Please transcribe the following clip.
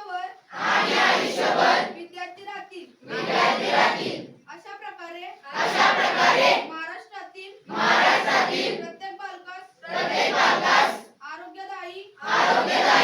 आयुष्यभर आणि आयुष्यभर विद्यार्थी राहतील. विद्यार्थी राहतील. अशा प्रकारे अशा प्रकारे महाराष्ट्रातील महाराष्ट्रातील प्रत्येक बालकास प्रत्येक बालकास आरोग्यदायी आरोग्यदायी